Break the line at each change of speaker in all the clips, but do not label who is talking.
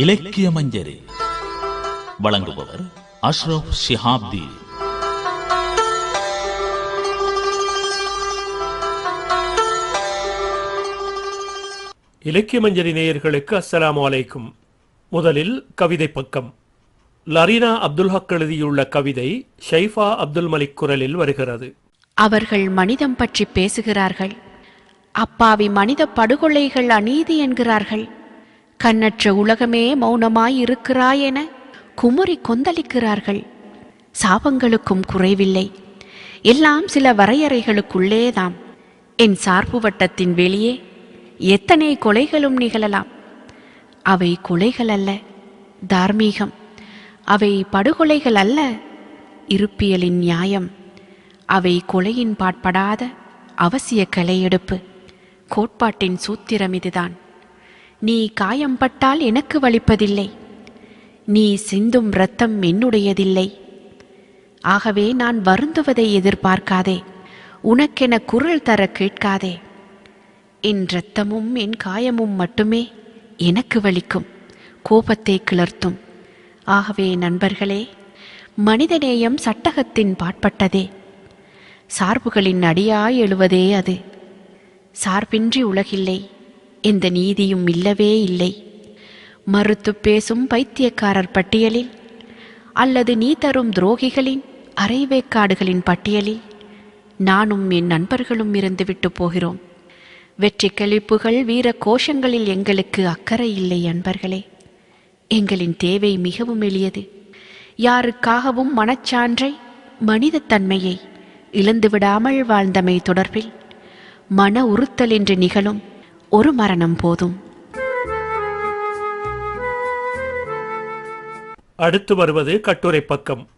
இலக்கிய மஞ்சரி. வழங்குபவர் அஷ்ரப் ஷிஹாப்தி.
இலக்கிய மஞ்சரி நேயர்களுக்கு அஸ்ஸலாமு அலைக்கும். முதலில் கவிதை பக்கம். லரீனா அப்துல் ஹக் எழுதியுள்ள கவிதை ஷைஃபா அப்துல் மலிக் குரலில் வருகிறது.
அவர்கள் மனிதம் பற்றி பேசுகிறார்கள். அப்பாவி மனித படுகொலைகள் அநீதி என்கிறார்கள். கண்ணற்ற உலகமே மௌனமாய் இருக்கிறாய் என குமுறி கொந்தளிக்கிறார்கள். சாபங்களுக்கும் குறைவில்லை. எல்லாம் சில வரையறைகளுக்குள்ளேதாம். என் சார்பு வட்டத்தின் வெளியே எத்தனை கொலைகளும் நிகழலாம். அவை கொலைகள் அல்ல தார்மீகம். அவை படுகொலைகள் அல்ல இருப்பியலின் நியாயம். அவை கொலையின் பாட்படாத அவசிய கலையெடுப்பு. கோட்பாட்டின் சூத்திரம் இதுதான். நீ காயம்பட்டால் எனக்கு வலிப்பதில்லை. நீ சிந்தும் இரத்தம் என்னுடையதில்லை. ஆகவே நான் வருந்துவதை எதிர்பார்க்காதே. உனக்கென குரல் தர கேட்காதே. என் இரத்தமும் என் காயமும் மட்டுமே எனக்கு வலிக்கும். கோபத்தை கிளர்த்தும். ஆகவே நண்பர்களே மனிதநேயம் சட்டகத்தின் பாட்பட்டதே சார்புகளின் அடியாய் எழுவதே அது. சார்பின்றி உலகில்லை. எந்த நீதியும் இல்லவே இல்லை. மறுத்துப் பேசும் பைத்தியக்காரர் பட்டியலில் அல்லது நீ தரும் துரோகிகளின் அரைவேக்காடுகளின் பட்டியலில் நானும் என் நண்பர்களும் இருந்துவிட்டு போகிறோம். வெற்றி கழிப்புகள் வீர கோஷங்களில் எங்களுக்கு அக்கறை இல்லை அன்பர்களே. எங்களின் தேவை மிகவும் எளியது. யாருக்காகவும் மனச்சான்றை மனிதத்தன்மையை இழந்துவிடாமல் வாழ்ந்தமை தொடர்பில் மன உறுத்தல் என்று நிகழும் ஒரு மரணம் போதும்.
அடுத்து வருவது கட்டுரை பக்கம்.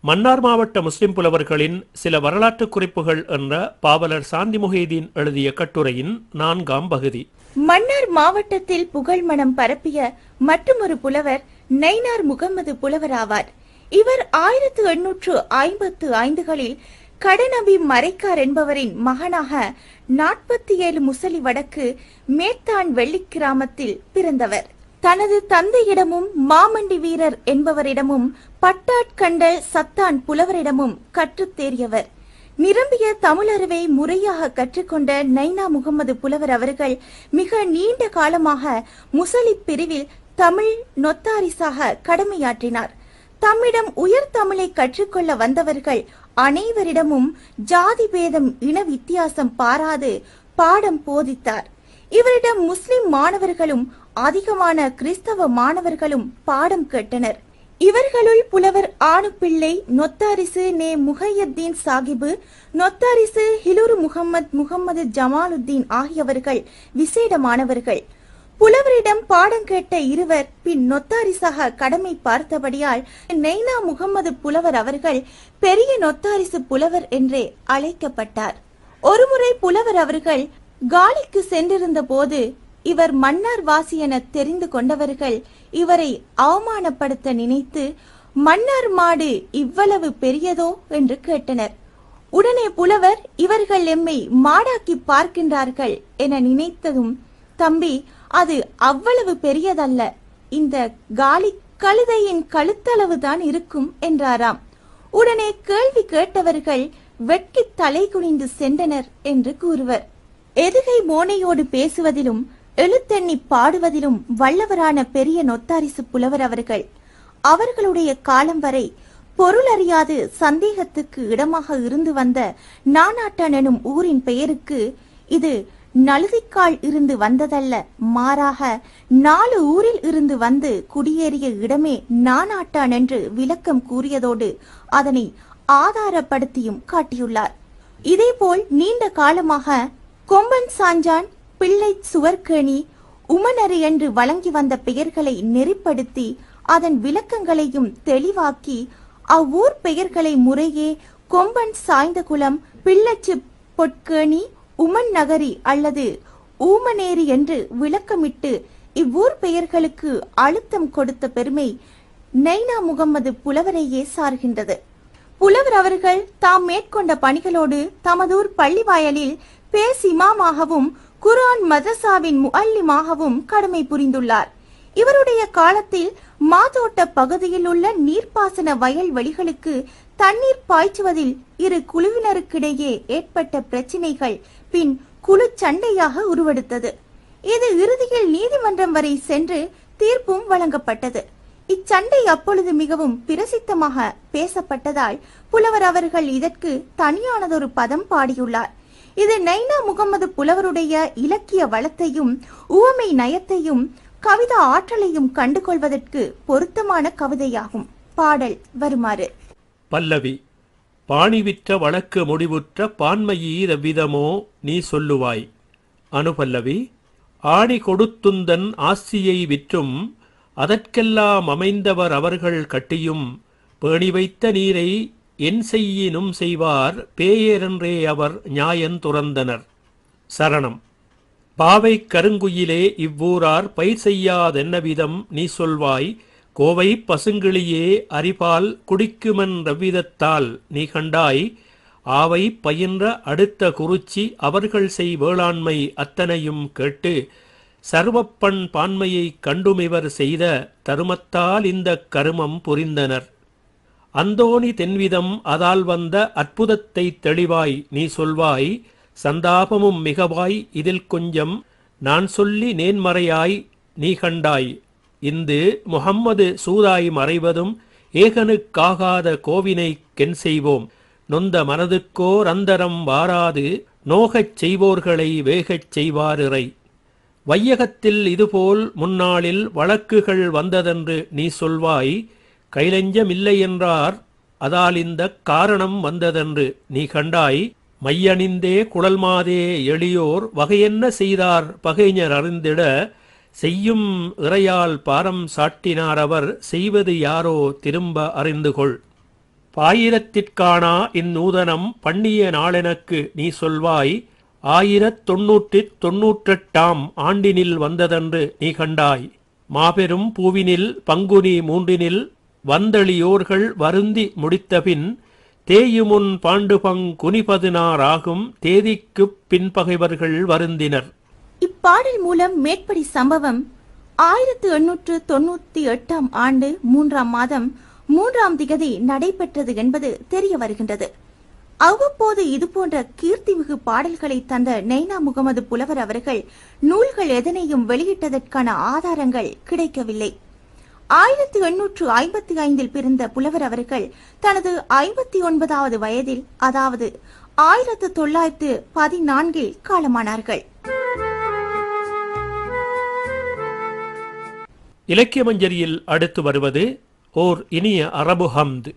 மன்னார் மாவட்ட முஸ்லிம் புலவர்களின் சில வரலாற்று குறிப்புகள் என்ற பாவலர் சாந்தி முஹைதீன் எழுதிய கட்டுரையின் நான்காம் பகுதி.
மன்னார் மாவட்டத்தில் புகழ் மனம் பரப்பிய மற்றுமொரு புலவர் நைனார் முகமது புலவர் ஆவார் இவர் ஆயிரத்து எண்ணூற்று ஐம்பத்து ஐந்துகளில் கடநபி மறைக்கார் என்பவரின் மகனாக நாற்பத்தி ஏழு முசலி வடக்கு மேத்தான் வெள்ளி கிராமத்தில் பிறந்தவர். தனது தந்தையிடமும் மாமண்டி வீரர் என்பவரிடமும் பட்டாட்கண்டல் சத்தான் புலவரிடமும் கற்றுத் தேறியவர். நிரம்பிய தமிழறிவை முறையாக கற்றுக்கொண்ட நைனா முகமது புலவர் அவர்கள் மிக நீண்ட காலமாக முசலி பிரிவில் தமிழ் நொத்தாரிசாக கடமையாற்றினார். தம்மிடம் உயர் தமிழை கற்றுக்கொள்ள வந்தவர்கள் அனைவரிடமும் ஜாதி பேதம் இன வித்தியாசம் பாராது பாடம் போதித்தார். இவரிடம் முஸ்லிம் மாணவர்களும் அதிகமான கிறிஸ்தவ மாணவர்களும் பாடம் கேட்டனர். இவர்களுள் புலவர் ஆணுப்பிள்ளை நொத்தாரிசு நே முஹையத்தீன் சாகிபு நொத்தாரிசு ஹிலுரு முகம்மது முகம்மது ஜமாலுத்தீன் ஆகியவர்கள் விசேடமானவர்கள் புலவரிடம் பாடம் கேட்ட இருவர் பின் நொத்தாரிசாக கடமை பார்த்தபடியால் நெய்னா முகம்மது புலவர் அவர்கள் பெரிய நொத்தாரிசு புலவர் என்றே அழைக்கப்பட்டார். ஒருமுறை புலவர் அவர்கள் காலிக்கு சென்றிருந்த போது இவர் மன்னார் வாசி என தெரிந்து கொண்டவர்கள் இவரை அவமானப்படுத்த நினைத்து மன்னார் மாடு இவ்வளவு பெரியதோ? என்று கேட்டனர். உடனே புலவர் இவர்கள் எம்மை மாடாக்கி பார்க்கின்றார்கள் என நினைத்ததும் தம்பி அது அவ்வளவு பெரியதல்ல. இந்த காலி கழுதையின் கழுத்தளவு தான் இருக்கும் என்றாராம். உடனே கேள்வி கேட்டவர்கள் வெட்கி தலை குனிந்து சென்றனர் என்று கூறுவர். எதுகை மோனையோடு பேசுவதிலும் எழுத்தெண்ணி பாடுவதிலும் வல்லவரான பெரிய நொத்தாரிசு புலவர் அவர்கள். அவர்களுடைய காலம் வரை பொருள் அறியாது சந்தேகத்துக்கு இடமாக இருந்து வந்த நானாட்டன் எனும் ஊரின் பெயருக்கு இது நழுதிக்கால் இருந்து வந்ததல்ல. மாறாக நாலு ஊரில் இருந்து வந்து குடியேறிய இடமே நானாட்டான் என்று விளக்கம் கூறியதோடு அதனை ஆதாரப்படுத்தியும் காட்டியுள்ளார். இதேபோல் நீண்ட காலமாக கொம்பன் சாஞ்சான் பிள்ளை சுவர்கேணி உமனரி என்று வழங்கி வந்த பெயர்களை நெறிப்படுத்தி அதன் விளக்கங்களையும் தெளிவாக்கி அவ்வூர் பெயர்களை முறையே கொம்பன் சாய்ந்தகுளம் பிள்ளச்சி பொற்கேணி உமன் நகரி அல்லது ஊமனேரி என்று விளக்கமிட்டு இவ்வூர் பெயர்களுக்கு அழுத்தம் கொடுத்த பெருமை நைனா முகம்மது புலவரையே சார்கின்றது. புலவர் அவர்கள் தாம் மேற்கொண்ட பணிகளோடு தமதூர் பள்ளிவாயலில் பேஸ் இமாமாகவும் குர்ஆன் மதரசாவின் முஅல்லிமாகவும் கடமை புரிந்துள்ளார். இவருடைய காலத்தில் மாதோட்ட பகுதியில் உள்ள நீர்ப்பாசன வயல் வழிகளுக்கு தண்ணீர் பாய்ச்சுவதில் இரு குழுவினருக்கிடையே ஏற்பட்ட பிரச்சினைகள் பின் குழு சண்டையாக உருவெடுத்தது. இது இறுதியில் நீதிமன்றம் வரை சென்று தீர்ப்பும் வழங்கப்பட்டது. இச்சண்டை அப்பொழுது மிகவும் பிரசித்தமாக பேசப்பட்டதால் புலவர் அவர்கள் இதற்கு தனியானதொரு பதம் பாடியுள்ளார். இது நைனா முகமது புலவருடைய இலக்கிய வளத்தையும் உவமை நயத்தையும் கவிதா ஆற்றலையும் கண்டுகொள்வதற்கு பொருத்தமான கவிதையாகும். பாடல் வருமாறு.
பல்லவி. பாணிவிற்ற வழக்கு முடிவுற்ற பான்மையீர விதமோ நீ சொல்லுவாய். அனுபல்லவி ஆடி கொடுத்துந்தன் ஆசியை விற்றும் அதற்கெல்லாம் அமைந்தவர் அவர்கள் கட்டியும் பேணி வைத்த நீரை என் செய்யினும் செய்வார் பேயரன்றே அவர் நியாயன் துறந்தனர். சரணம். பாவை கருங்குயிலே இவ்வூரார் பயிர் செய்யாதென்ன விதம் நீ சொல்வாய் கோவை பசுங்கிளியே அரிபால் குடிக்குமன் ரவ்விதத்தால் நீ கண்டாய் ஆவை பயின்ற அடுத்த குறிச்சி அவர்கள் செய் வேளாண்மை அத்தனையும் கேட்டு சர்வப்பண் பான்மையை கண்டுமிவர் செய்த தருமத்தால் இந்த கருமம் புரிந்தனர். அந்தோணி தென்விதம் அதால் வந்த அற்புதத்தை தெளிவாய் நீ சொல்வாய் சந்தாபமும் மிகவாய் இதில் கொஞ்சம் நான் சொல்லி நேன்மறையாய் நீ கண்டாய். இந்து முகம்மது சூதாய் மறைவதும் ஏகனுக்காகாத கோவினை கென் செய்வோம். நொந்த மனதுக்கோ ரந்தரம் வாராது நோகச் செய்வோர்களை வேகச் செய்வாரிறை. வையகத்தில் இதுபோல் முன்னாளில் வழக்குகள் வந்ததென்று நீ சொல்வாய் கைலஞ்சமில்லை என்றார் அதால் இந்த காரணம் வந்ததென்று நீ கண்டாய். மையணிந்தே குழல்மாதே எளியோர் வகையென்ன செய்தார் பகைஞர் அறிந்திட செய்யும் இறையால் பாரம் சாட்டினார் அவர் செய்வது யாரோ திரும்ப அறிந்து கொள் பாயிரத்திற்கானா இந்நூதனம் பண்ணிய நாளெனக்கு நீ சொல்வாய் ஆயிரத் தொன்னூற்றித் தொன்னூற்றெட்டாம் ஆண்டினில் வந்ததென்று நீ கண்டாய். மாபெரும் பூவினில் பங்குனி மூன்றினில் வந்தளியோர்கள் வருந்தி முடித்தபின் தேயுமுன் பாண்டுபங் குனிபதினாராகும் தேதிக்குப் பின்பகைவர்கள் வருந்தினர்.
இப்பாடல் மூலம் மேற்படி சம்பவம் ஆயிரத்து எண்ணூற்று தொன்னூத்தி எட்டாம் ஆண்டு மூன்றாம் மாதம் மூன்றாம் திகதி நடைபெற்றது என்பது தெரிய வருகின்றது. அவ்வப்போது இதுபோன்ற கீர்த்திமிகு பாடல்களை தந்த நைனா முகமது புலவர் அவர்கள் நூல்கள் எதனையும் வெளியிட்டதற்கான ஆதாரங்கள் கிடைக்கவில்லை. ஆயிரத்தி எண்ணூற்று ஐம்பத்தி ஐந்தில் பிறந்த புலவர் அவர்கள் தனது ஐம்பத்தி ஒன்பதாவது வயதில் அதாவது ஆயிரத்து தொள்ளாயிரத்து பதினான்கில் காலமானார்கள்.
இலக்கிய மஞ்சரியில் அடுத்து வருவது ஓர் இனிய அரபு ஹம்து.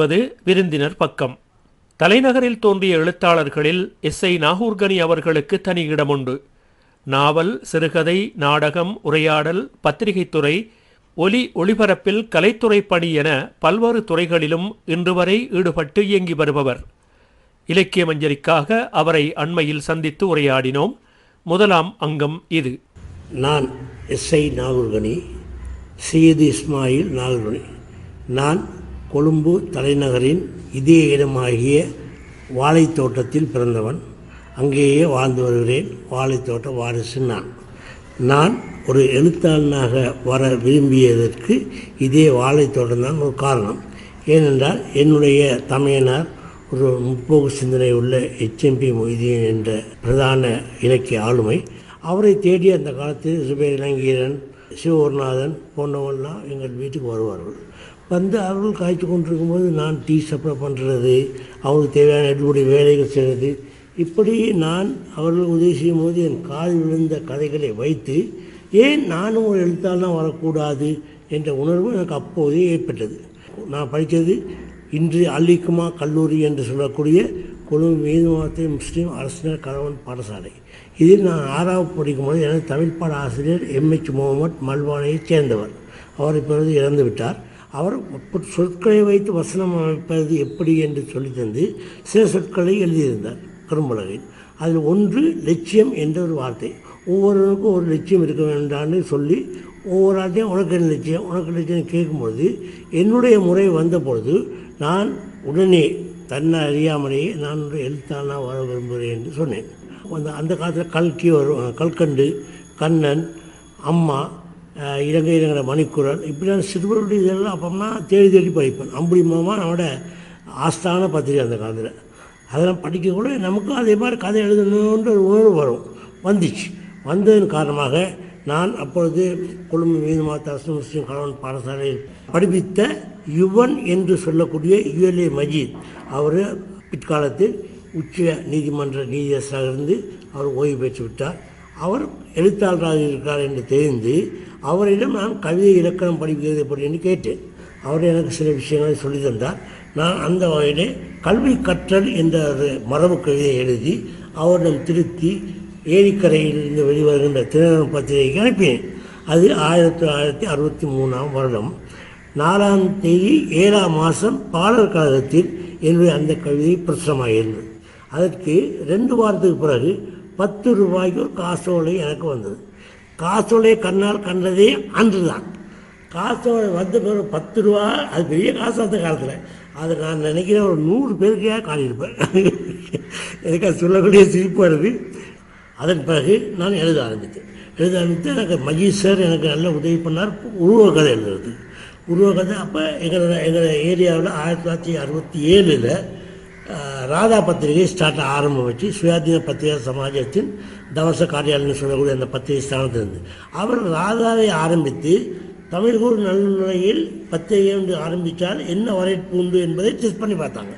வருவது விருந்தினர் பக்கம். தலைநகரில் தோன்றிய எழுத்தாளர்களில் எஸ். ஐ. நாகூர்கனி அவர்களுக்கு தனி இடமுண்டு. நாவல் சிறுகதை நாடகம் உரையாடல் பத்திரிகைத்துறை ஒலி ஒளிபரப்பில் கலைத்துறை பணி என பல்வேறு துறைகளிலும் இன்று வரை ஈடுபட்டு இயங்கி வருபவர். இலக்கிய மஞ்சரிக்காக அவரை அண்மையில் சந்தித்து உரையாடினோம். முதலாம் அங்கம் இது.
நான் எஸ்ஐ நாகூர்கனி சையது இஸ்மாயில் நாகூர்கனி. நான் கொழும்பு தலைநகரின் இதே இடமாகிய வாழைத்தோட்டத்தில் பிறந்தவன். அங்கேயே வாழ்ந்து வருகிறேன். வாழைத்தோட்ட வாரிசு நான். நான் ஒரு எழுத்தாளனாக வர விரும்பியதற்கு இதே வாழைத்தோட்டம் தான் ஒரு காரணம். ஏனென்றால் என்னுடைய தமையனார் ஒரு முற்போக்கு சிந்தனை உள்ள எச்எம்பி மொய்தீன் என்ற பிரதான இலக்கிய ஆளுமை. அவரை தேடி அந்த காலத்தில் சுபேர் இளங்கீரன் சிவகுருநாதன் போன்றவெல்லாம் எங்கள் வீட்டுக்கு வருவார்கள். வந்து அவர்கள் காய்ச்சி கொண்டிருக்கும்போது நான் டீ சப்ளை பண்ணுறது அவங்களுக்கு தேவையான எடுபடி வேலைகள் செய்கிறது இப்படி நான் அவர்கள் உதவி செய்யும் போது என் காதில் விழுந்த கதைகளை வைத்து ஏன் நானும் ஒரு எழுத்தாளனாக வரக்கூடாது என்ற உணர்வு எனக்கு அப்போதே ஏற்பட்டது. நான் படித்தது இன்று அல்லிக்குமா கல்லூரி என்று சொல்லக்கூடிய கொழும்பு மீது முஸ்லீம் அரசினர் கணவன் பாடசாலை. இதில் நான் ஆறாவது படிக்கும்போது எனது தமிழ் பாட ஆசிரியர் எம்ஹெச் முகமது மல்வானையைச் சேர்ந்தவர். அவர் இப்பொழுது இறந்துவிட்டார். அவர் சொற்களை வைத்து வசனம் அமைப்பது எப்படி என்று சொல்லித்தந்து சில சொற்களை எழுதியிருந்தார் கரும்பலகையில். அதில் ஒன்று லட்சியம் என்ற ஒரு வார்த்தை. ஒவ்வொருவருக்கும் ஒரு லட்சியம் இருக்க வேண்டாம்னு சொல்லி ஒவ்வொரு ஆட்டையும் உனக்கு என்ன லட்சியம் உனக்கு லட்சியம் கேட்கும்பொழுது என்னுடைய முறை வந்த பொழுது நான் உடனே தன்னை அறியாமலேயே நான் ஒரு வர விரும்புகிறேன் என்று சொன்னேன். அந்த அந்த காலத்தில் கல்கி வரும் கல்கண்டு கண்ணன் அம்மா இலங்கை இலங்கை மணிக்குரல். இப்படியான சிறுவருடைய இதெல்லாம் அப்போம்னா தேடி தேடி படிப்பேன். அம்புடி மாமா நம்மளோட ஆஸ்தான பத்திரிகை அந்த காலத்தில். அதெல்லாம் படிக்க கூட நமக்கும் அதே மாதிரி கதை எழுதணுன்ற ஒரு உணர்வு வரும். வந்துச்சு. வந்ததன் காரணமாக நான் அப்பொழுது கொழும்பு மீது மாத்த முஸ்லீம் கணவன் பாடசாலையில் படிப்பித்த யுவன் என்று சொல்லக்கூடிய யுஎல்ஏ மஜீத். அவர் பிற்காலத்தில் உச்ச நீதிமன்ற நீதியரசராக இருந்து அவர் ஓய்வு பெற்று விட்டார். அவர் எழுத்தாளராக இருக்கிறார் என்று தெரிந்து அவரிடம் நான் கவிதை இலக்கணம் படிக்கிறது எப்படி என்று கேட்டேன். அவர் எனக்கு சில விஷயங்களை சொல்லி தந்தார். நான் அந்த வகையிலே கல்வி கற்றல் என்ற ஒரு மரபு கவிதையை எழுதி அவரிடம் திருத்தி ஏரிக்கரையில் இருந்து வெளிவருகின்ற தினகரன் பத்திரிகைக்கு அனுப்பினேன். அது ஆயிரத்தி தொள்ளாயிரத்தி அறுபத்தி மூணாம் வருடம். நாலாம் தேதி ஏழாம் மாதம் பாடல் கழகத்தில் என்னுடைய அந்த கவிதை பிரசுரமாக இருந்தது அதற்கு ரெண்டு வாரத்துக்கு பிறகு பத்து ரூபாய்க்கு ஒரு காசோலை எனக்கு வந்தது. காசோலை கண்ணால் கண்டதே அன்று தான் காசோலை வந்த பிறகு பத்து ரூபா அது பெரிய காசு அந்த காலத்தில். அதை நான் நினைக்கிறேன் ஒரு நூறு பேருக்கையாக காணியிருப்பேன் எனக்கு அது சொல்லக்கூடிய சிரிப்பு வருது. அதன் பிறகு நான் எழுத ஆரம்பித்தேன். எழுத ஆரம்பித்து எனக்கு மஜீத் சார் எனக்கு நல்ல உதவி பண்ணார். உருவ எழுதுறது. உருவகதை அப்போ எங்களோட எங்கள் ஏரியாவில் ஆயிரத்தி தொள்ளாயிரத்தி அறுபத்தி ஏழில் ராதா பத்திரிகை ஸ்டார்ட் ஆரம்பம் வச்சு சுயாதீன பத்திரிகை சமாஜத்தின் தவச காரியாலயம் சொல்லக்கூடிய அந்த பத்திரிகை ஸ்தானத்தில் இருந்து. அவர் ராதாவை ஆரம்பித்து தமிழ்கூர் நல்நிலையில் பத்திரிகை என்று ஆரம்பித்தால் என்ன வரவேற்பு உண்டு என்பதை டெஸ்ட் பண்ணி பார்த்தாங்க.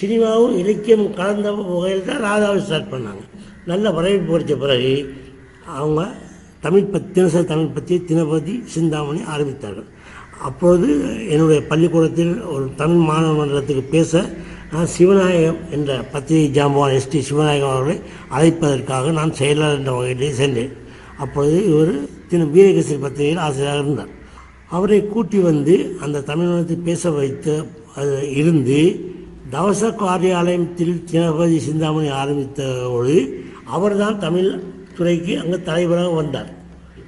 சினிமாவும் இலக்கியம் கலந்த வகையில் தான் ராதாவை ஸ்டார்ட் பண்ணாங்க. நல்ல வரவேற்பு கிடைச்ச பிறகு அவங்க தமிழ் பத் தினசரி தமிழ் பற்றி தினபதி சிந்தாமணி ஆரம்பித்தார்கள். அப்பொழுது என்னுடைய பள்ளிக்கூடத்தில் ஒரு தமிழ் மாணவ மன்றத்துக்கு பேச நான் சிவநாயகம் என்ற பத்திரிகை ஜாம்பவான் எஸ்டி சிவநாயகம் அவர்களை அழைப்பதற்காக நான் செயலாளர் என்ற வகையிலே சென்றேன். அப்பொழுது இவர் தினம் வீரகேசரி பத்திரிகையில் ஆசிரியராக இருந்தார். அவரை கூட்டி வந்து அந்த தமிழ்நாட்டில் பேச வைத்த இருந்து தவச காரியாலயத்தில் தினபதி சிந்தாமணி ஆரம்பித்தபோது அவர்தான் தமிழ் துறைக்கு அங்கே தலைவராக வந்தார்.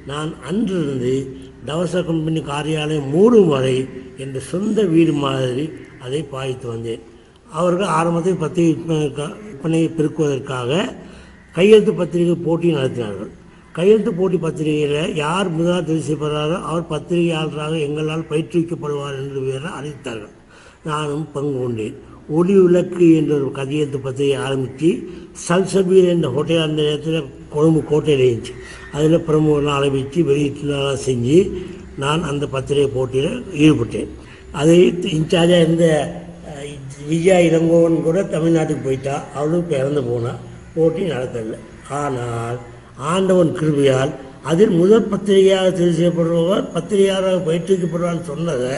நான் அன்றிருந்து தவச கம்பெனி காரியாலயம் மூடும் வரை என்ற சொந்த வீடு மாதிரி அதை பாய்த்து வந்தேன். அவர்கள் ஆரம்பத்தில் பத்திரிகை விற்பனை- விற்பனையை பெருக்குவதற்காக கையெழுத்து பத்திரிகை போட்டி நடத்தினார்கள். கையெழுத்து போட்டி பத்திரிகையில் யார் முதலாக தெரிவு செய்யப்படுறாரோ அவர் பத்திரிகையாளராக எங்களால் பயிற்றுவிக்கப்படுவார் என்று பேரை அறிவித்தார்கள். நானும் பங்கு கொண்டேன். ஒளி விளக்கு என்ற ஒரு கையெழுத்து பத்திரிகை ஆரம்பித்து சல்சபீர் என்ற ஹோட்டல் அந்த நேரத்தில் கொழும்பு கோட்டையில் இருந்துச்சு. அதில் பிரமுகர்லாம் ஆரம்பித்து வெளியீட்டுலாம் செஞ்சு நான் அந்த பத்திரிகை போட்டியில் ஈடுபட்டேன். அதை இன்சார்ஜாக இருந்த விஜயா இளங்கோவன் கூட தமிழ்நாட்டுக்கு போயிட்டா அவளும் இறந்து போனா போட்டி நடத்தல ஆனால் ஆண்டவன் கிருபையால் அதில் முதல் பத்திரிகையாக தெரிவு செய்யப்படுபவர் பத்திரிகையாளராக பயிற்றுவிக்கப்படுவான்னு சொன்னதை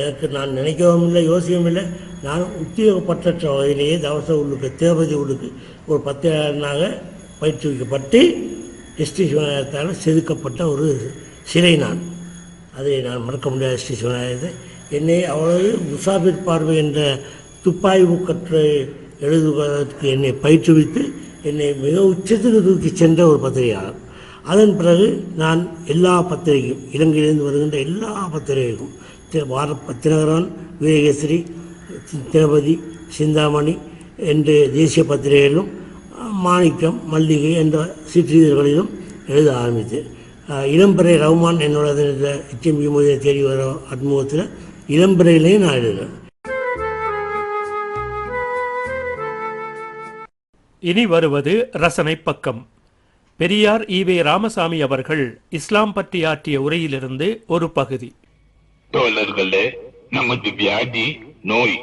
எனக்கு நான் நினைக்கவும் இல்லை யோசிக்கவும் இல்லை. நான் உத்தியோகப்பற்ற வகையிலேயே தவச உள்ளுக்கு தேவதி உள்ளுக்கு ஒரு பத்திரிகையாளனாக பயிற்றுவிக்கப்பட்டு எஸ்டி சிவநாயகத்தால் செதுக்கப்பட்ட ஒரு சிலை நான். அதை நான் மறக்க முடியாத ஸ்ரீ சிவநாயகத்தை. என்னை அவ்வளவு முசாபிர் பார்வை என்ற துப்பாய்வு கற்று எழுதுவதற்கு என்னை பயிற்றுவித்து என்னை மிக உச்சத்துக்கு தூக்கி சென்ற ஒரு பத்திரிகையாளர். அதன் பிறகு நான் எல்லா பத்திரிகையும் இலங்கையிலிருந்து வருகின்ற எல்லா பத்திரிகைக்கும் தி- வார தினகரன் விவேகஸ்ரீ தினபதி சிந்தாமணி என்று தேசிய பத்திரிகைகளிலும் மாணிக்கம் மல்லிகை என்ற சிற்றிதழ்களிலும் எழுத ஆரம்பித்தேன். இளம்பறை இளம்பிறை என்னோட எச்எம்பி மொழியை தேடி வர அனுபவத்தில் இளம்பறையிலேயே நான் எழுதுகிறேன்
இனி வருவது ரசனை பக்கம். பெரியார் ஈவே ராமசாமி அவர்கள் இஸ்லாம் பற்றி ஆற்றிய உரையிலிருந்து ஒரு பகுதி.
தோழர்களே நமது வியாதி நோய்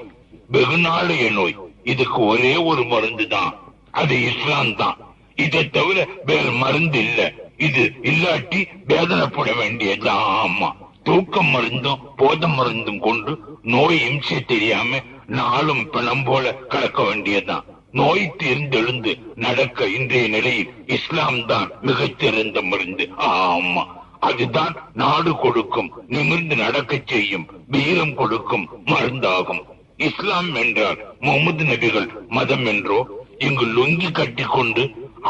வெகுநாளைய நோய். இதுக்கு ஒரே ஒரு மருந்து தான் அது இஸ்லாம் தான். இதை தவிர வேறு மருந்து இல்ல. இது இல்லாட்டி வேதனைப்பட வேண்டியதுதான் ஆமா. தூக்கம் மருந்தும் போத மருந்தும் கொண்டு நோய் இம்சை தெரியாம நாளும் பிணம் போல கலக்க வேண்டியதுதான். நோய் தீர்ந்தெழுந்து நடக்க இன்றைய நிலையில் இஸ்லாம் தான் மிகச்சிறந்த மருந்து. ஆமா அதுதான் நாடு கொடுக்கும் நிமிர்ந்து நடக்கச் செய்யும் வீரம் கொடுக்கும் மருந்தாகும். இஸ்லாம் என்றால் முகமது நபிகள் மதம் என்றோ இங்கு லுங்கி கட்டி கொண்டு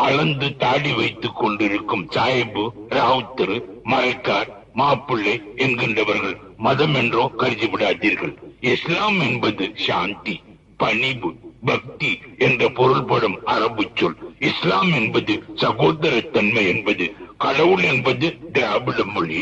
அளந்து தாடி வைத்துக் கொண்டிருக்கும் சாயபு ராவுத்தரு மழைக்கார் மாப்பிள்ளை என்கின்றவர்கள் மதம் என்றோ கருதி விடாதீர்கள் இஸ்லாம் என்பது சாந்தி பணிவு பக்தி என்ற பொருள்படும் அரபு சொல். இஸ்லாம் என்பது சகோதரத்தன்மை என்பது கடவுள் என்பது திராவிட மொழி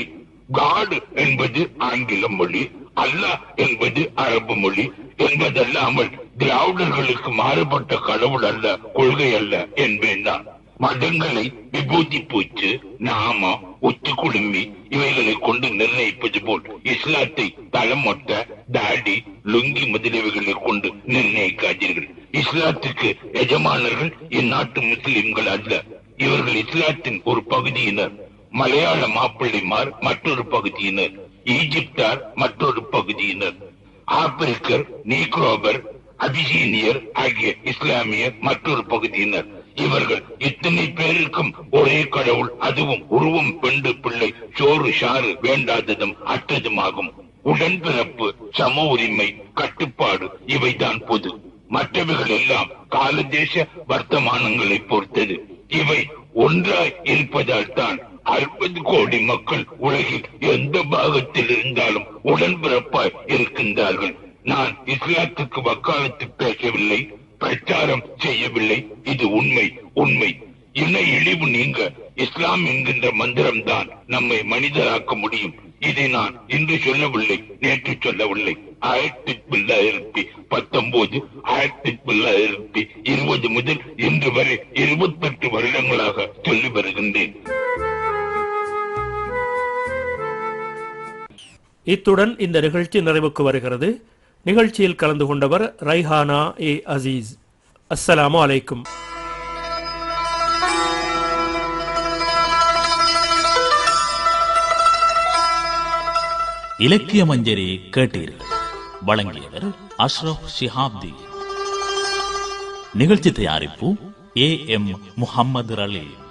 காடு என்பது ஆங்கில மொழி அல்லாஹ் என்பது அரபு மொழி என்பதல்லாமல் திராவிடர்களுக்கு மாறுபட்ட கடவுள் அல்ல கொள்கை அல்ல என்பேன் தான். மதங்களை விபூதி பூச்சு நாம ஒத்து குடுமி இவைகளை கொண்டு நிர்ணயிப்பது போல் இஸ்லாத்தை தலைமொட்ட தாடி லுங்கி முதலியவைகளை கொண்டு நிர்ணயிக்காதீர்கள். இஸ்லாத்துக்கு எஜமானர்கள் இந்நாட்டு முஸ்லிம்கள் அல்ல. இவர்கள் இஸ்லாத்தின் ஒரு பகுதியினர். மலையாள மாப்பிள்ளைமார் மற்றொரு பகுதியினர். ஈஜிப்தார் மற்றொரு பகுதியினர். ஆப்பிரிக்கர் நீக்ரோபர் அபிசீனியர் ஆகிய இஸ்லாமியர் மற்றொரு பகுதியினர். இவர்கள் இத்தனை பேருக்கும் ஒரே கடவுள் அதுவும் உருவம் பெண்டு பிள்ளை சோறு சாறு வேண்டாததும் அற்றதுமாகும். உடன்பிறப்பு சம உரிமை கட்டுப்பாடு இவைதான் பொது. மற்றவைகள் எல்லாம் காலதேச வர்த்தமானங்களை பொறுத்தது. இவை ஒன்றாய் இருப்பதால் தான் அறுபது கோடி மக்கள் உலகில் எந்த பாகத்தில் இருந்தாலும் உடன்பிறப்பாய் இருக்கின்றார்கள். நான் இஸ்லாத்துக்கு வக்காலத்து பேசவில்லை. பிரச்சாரம் செய்யவில்லை. இது உண்மை உண்மை. இன இழிவு நீங்க. இஸ்லாம் என்கின்ற மந்திரம் தான் நம்மை மனிதராக்க முடியும். இதை நான் இன்று சொல்லவில்லை நேற்று சொல்லவில்லை. ஆயிரத்தி தொள்ளாயிரத்தி பத்தொன்பது ஆயிரத்தி தொள்ளாயிரத்தி இருபது முதல் இன்று வரை இருபத்தெட்டு வருடங்களாக சொல்லி வருகின்றேன்.
இத்துடன் இந்த நிகழ்ச்சி நிறைவுக்கு வருகிறது. நிகழ்ச்சியில் கலந்து கொண்டவர் ரைஹானா ஏ அசீஸ். அஸ்ஸலாமு அலைக்கும்.
இலக்கிய மஞ்சரி கேட்டீர்கள். வழங்கியவர் அஷ்ரப் ஷிஹாப்தி. நிகழ்ச்சி தயாரிப்பு ஏ எம் முஹம்மது ரலீம்